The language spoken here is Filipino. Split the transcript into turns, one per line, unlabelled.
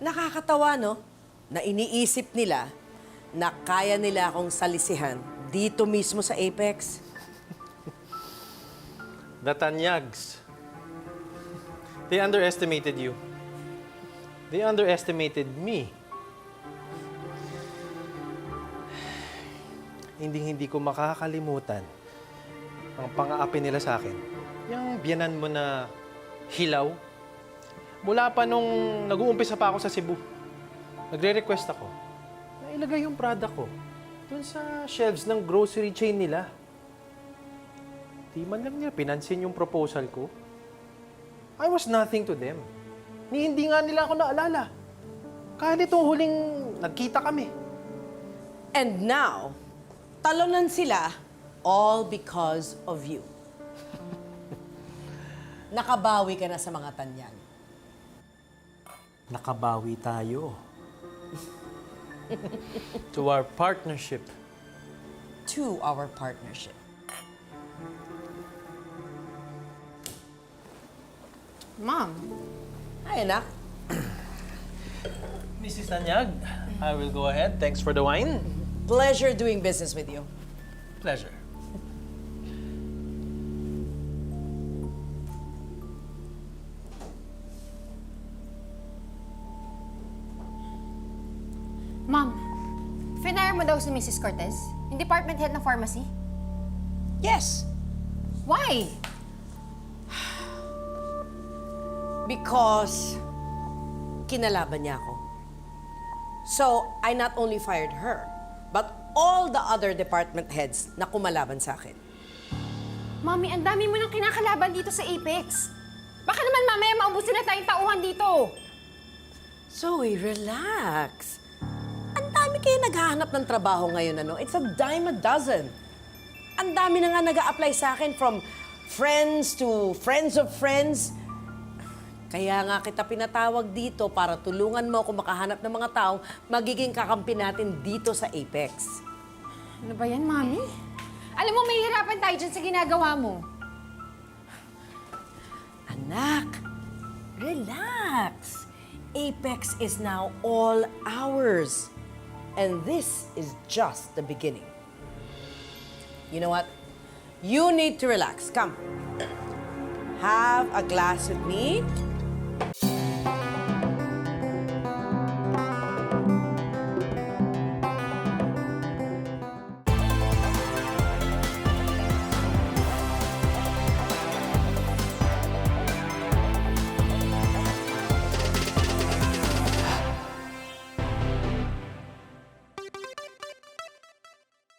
Nakakatawa, no? Na iniisip nila na kaya nila akong salisihan dito mismo sa Apex.
The Tanyags. They underestimated you. They underestimated me. Hindi hindi ko makakalimutan ang pang-aapi nila sa akin. Yung biyanan mo na hilaw. Mula pa nung nag-uumpisa pa ako sa Cebu, nagre-request ako na ilagay yung product ko dun sa shelves ng grocery chain nila. Di man lang nila pinansin yung proposal ko. I was nothing to them. Ni hindi nga nila ako naalala. Kahit itong huling nagkita kami.
And now, talonan sila all because of you. Nakabawi ka na sa mga tanyag.
Nakabawi tayo. to our partnership.
To our partnership.
Mom,
Ay, anak.
Mrs. Tanyag, I will go ahead. Thanks for the wine.
Pleasure doing business with you.
Pleasure.
Finire mo daw si Mrs. Cortez, yung department head ng pharmacy.
Yes,
Why?
because kinalaban niya ako. So, I not only fired her, but all the other department heads na kumalaban sa akin.
Mommy, ang dami mo nang kinakalaban dito sa Apex. Baka naman mamaya maubusin na tayong tauhan dito.
Zoe, relax. Naghahanap ng trabaho ngayon, ano? It's a dime a dozen. Ang dami na nga nag apply sa akin from friends to friends of friends. Kaya nga kita pinatawag dito para tulungan mo ako makahanap ng mga taong magiging kakampi natin dito sa Apex.
Ano ba yan, Mommy? Alam mo, may hirapan tayo dyan sa ginagawa mo.
Anak, relax. Apex is now all ours. And this is just the beginning. You know what? You need to relax. Come. Have a glass with me